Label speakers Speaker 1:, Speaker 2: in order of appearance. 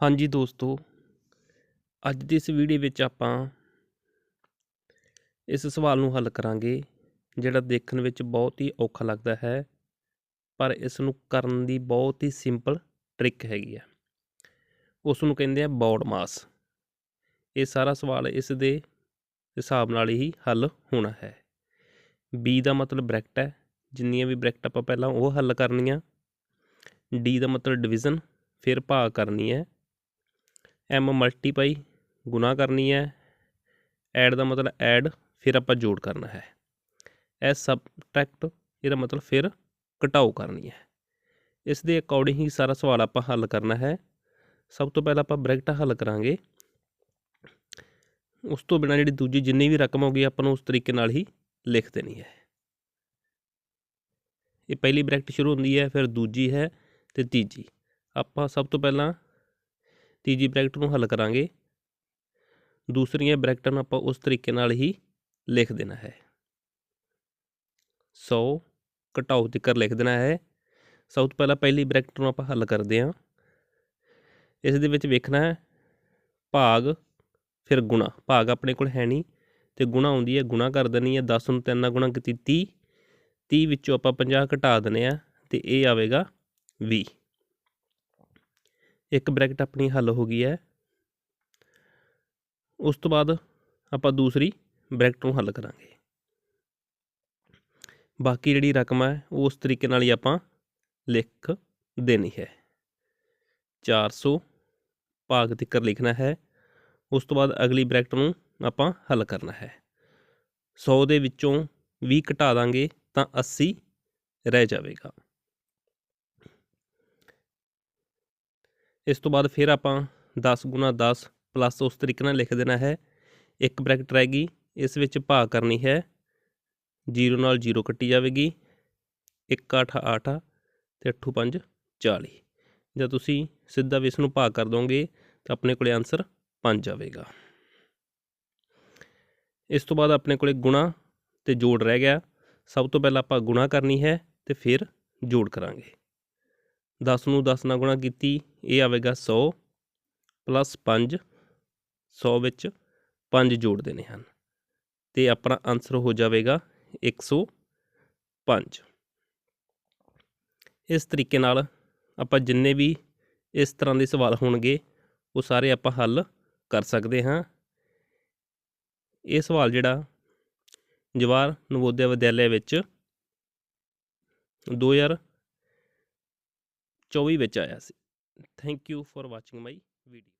Speaker 1: ਹਾਂਜੀ ਦੋਸਤੋ, ਅੱਜ ਦੀ ਇਸ ਵੀਡੀਓ ਵਿੱਚ ਆਪਾਂ ਇਸ ਸਵਾਲ ਨੂੰ ਹੱਲ ਕਰਾਂਗੇ, ਜਿਹੜਾ ਦੇਖਣ ਵਿੱਚ ਬਹੁਤ ਹੀ ਔਖਾ ਲੱਗਦਾ ਹੈ, ਪਰ ਇਸ ਨੂੰ ਕਰਨ ਦੀ ਬਹੁਤ ਹੀ ਸਿੰਪਲ ਟ੍ਰਿਕ ਹੈਗੀ ਆ। ਉਸ ਨੂੰ ਕਹਿੰਦੇ ਆ ਬੌਡ ਮਾਸ ਇਹ ਸਾਰਾ ਸਵਾਲ ਇਸ ਦੇ ਹਿਸਾਬ ਨਾਲ ਹੀ ਹੱਲ ਹੋਣਾ ਹੈ। ਬੀ ਦਾ ਮਤਲਬ ਬ੍ਰੈਕਟ ਹੈ, ਜਿੰਨੀਆਂ ਵੀ ਬ੍ਰੈਕਟ ਆਪਾਂ ਪਹਿਲਾਂ ਉਹ ਹੱਲ ਕਰਨੀਆਂ। ਡੀ ਦਾ ਮਤਲਬ ਡਿਵੀਜ਼ਨ ਫਿਰ ਭਾਗ ਕਰਨੀ ਹੈ। ਐਮ ਮਲਟੀਪਾਈ ਗੁਣਾ ਕਰਨੀ ਹੈ ਐਡ ਦਾ ਮਤਲਬ ਐਡ ਫਿਰ ਆਪਾਂ ਜੋੜ ਕਰਨਾ ਹੈ। ਐਸ ਸਬਟ੍ਰੈਕਟ ਇਹਦਾ ਮਤਲਬ ਫਿਰ ਘਟਾਓ ਕਰਨੀ ਹੈ। ਇਸ ਦੇ ਅਕੋਰਡਿੰਗ ਹੀ ਸਾਰਾ ਸਵਾਲ ਆਪਾਂ ਹੱਲ ਕਰਨਾ ਹੈ। ਸਭ ਤੋਂ ਪਹਿਲਾਂ ਆਪਾਂ ਬ੍ਰੈਕਟ ਹੱਲ ਕਰਾਂਗੇ। ਉਸ ਤੋਂ ਬਿਨਾਂ ਜਿਹੜੀ ਦੂਜੀ ਜਿੰਨੀ ਵੀ ਰਕਮ ਹੋਗੀ ਆਪਾਂ ਨੂੰ ਉਸ ਤਰੀਕੇ ਨਾਲ ਹੀ ਲਿਖ ਦੇਣੀ ਹੈ। ਇਹ ਪਹਿਲੀ ਬ੍ਰੈਕਟ ਸ਼ੁਰੂ ਹੁੰਦੀ ਹੈ, ਫਿਰ ਦੂਜੀ ਹੈ ਤੇ ਤੀਜੀ। ਆਪਾਂ ਸਭ ਤੋਂ ਪਹਿਲਾਂ ਤੀਜੀ ਬ੍ਰੈਕਟ ਨੂੰ ਹੱਲ ਕਰਾਂਗੇ। ਦੂਸਰੀਆਂ ਬ੍ਰੈਕਟਾਂ ਨੂੰ ਆਪਾਂ ਉਸ ਤਰੀਕੇ ਨਾਲ ਹੀ ਲਿਖ ਦੇਣਾ ਹੈ। 100 ਘਟਾਓ ਤਿੱਕਰ ਲਿਖ ਦੇਣਾ ਹੈ। ਸਭ ਤੋਂ ਪਹਿਲਾਂ ਪਹਿਲੀ ਬ੍ਰੈਕਟ ਨੂੰ ਆਪਾਂ ਹੱਲ ਕਰਦੇ ਹਾਂ। ਇਸ ਦੇ ਵਿੱਚ ਵੇਖਣਾ ਹੈ, ਭਾਗ, ਫਿਰ ਗੁਣਾ। ਭਾਗ ਆਪਣੇ ਕੋਲ ਹੈ ਨਹੀਂ, ਤੇ ਗੁਣਾ ਆਉਂਦੀ ਹੈ, ਗੁਣਾ ਕਰ ਦੇਣੀ ਹੈ 10 ਨੂੰ 3 ਨਾਲ ਗੁਣਾ ਕੀਤੀ 30 30 ਵਿੱਚੋਂ ਆਪਾਂ 50 ਘਟਾ ਦਨੇ ਆ, ਤੇ ਇਹ ਆਵੇਗਾ 20 ਇੱਕ ਬ੍ਰੈਕਟ ਆਪਣੀ ਹੱਲ ਹੋ ਗਈ ਹੈ। ਉਸ ਤੋਂ ਬਾਅਦ ਆਪਾਂ ਦੂਸਰੀ ਬ੍ਰੈਕਟ ਨੂੰ ਹੱਲ ਕਰਾਂਗੇ। ਬਾਕੀ ਜਿਹੜੀ ਰਕਮ ਹੈ, ਉਹ ਉਸ ਤਰੀਕੇ ਨਾਲ ਹੀ ਆਪਾਂ ਲਿਖ ਦੇਣੀ ਹੈ। 400 ਭਾਗ ਤਿੱਕਰ ਲਿਖਣਾ ਹੈ। ਉਸ ਤੋਂ ਬਾਅਦ ਅਗਲੀ ਬ੍ਰੈਕਟ ਨੂੰ ਆਪਾਂ ਹੱਲ ਕਰਨਾ ਹੈ। 100 ਦੇ ਵਿੱਚੋਂ 20 ਘਟਾ ਦਾਂਗੇ ਤਾਂ 80 ਰਹਿ ਜਾਵੇਗਾ। ਇਸ ਤੋਂ ਬਾਅਦ ਫਿਰ ਆਪਾਂ 10 ਗੁਣਾ 10 ਪਲੱਸ ਉਸ ਤਰੀਕੇ ਨਾਲ ਲਿਖ ਦੇਣਾ ਹੈ। ਇੱਕ ਬ੍ਰੈਕਟ ਰਹਿ ਗਈ। ਇਸ ਵਿੱਚ ਭਾਗ ਕਰਨੀ ਹੈ। 0 ਨਾਲ 0 ਕੱਟੀ ਜਾਵੇਗੀ। 1 8 8 ਤੇ 8 5 40 ਜਦ ਤੁਸੀਂ ਸਿੱਧਾ ਵੀ ਇਸ ਨੂੰ ਭਾਗ ਕਰ ਦੋਗੇ ਤਾਂ ਆਪਣੇ ਕੋਲੇ ਆਨਸਰ 5 ਆਵੇਗਾ। ਇਸ ਤੋਂ ਬਾਅਦ ਆਪਣੇ ਕੋਲੇ ਗੁਣਾ ਤੇ ਜੋੜ ਰਹਿ ਗਿਆ। ਸਭ ਤੋਂ ਪਹਿਲਾਂ ਆਪਾਂ ਗੁਣਾ ਕਰਨੀ ਹੈ ਤੇ ਫਿਰ ਜੋੜ ਕਰਾਂਗੇ। 10 ਨੂੰ 10 ਨਾਲ ਗੁਣਾ ਕੀਤੀ, ਇਹ ਆਵੇਗਾ 100 ਪਲੱਸ 5 100 ਵਿੱਚ 5 ਜੋੜ ਦੇਣੇ ਹਨ। ਤੇ ਆਪਣਾ ਆਨਸਰ ਹੋ ਜਾਵੇਗਾ 105 ਇਸ ਤਰੀਕੇ ਨਾਲ ਆਪਾਂ ਜਿੰਨੇ ਵੀ ਇਸ ਤਰ੍ਹਾਂ ਦੇ ਸਵਾਲ ਹੋਣਗੇ, ਉਹ ਸਾਰੇ ਆਪਾਂ ਹੱਲ ਕਰ ਸਕਦੇ ਹਾਂ। ਇਹ ਸਵਾਲ ਜਿਹੜਾ ਜਵਾਹਰ ਨਵੋਦਿਆ ਵਿਦਿਆਲਿਆ ਵਿੱਚ 2024 ਵਿੱਚ ਆਇਆ ਸੀ। Thank you for watching my video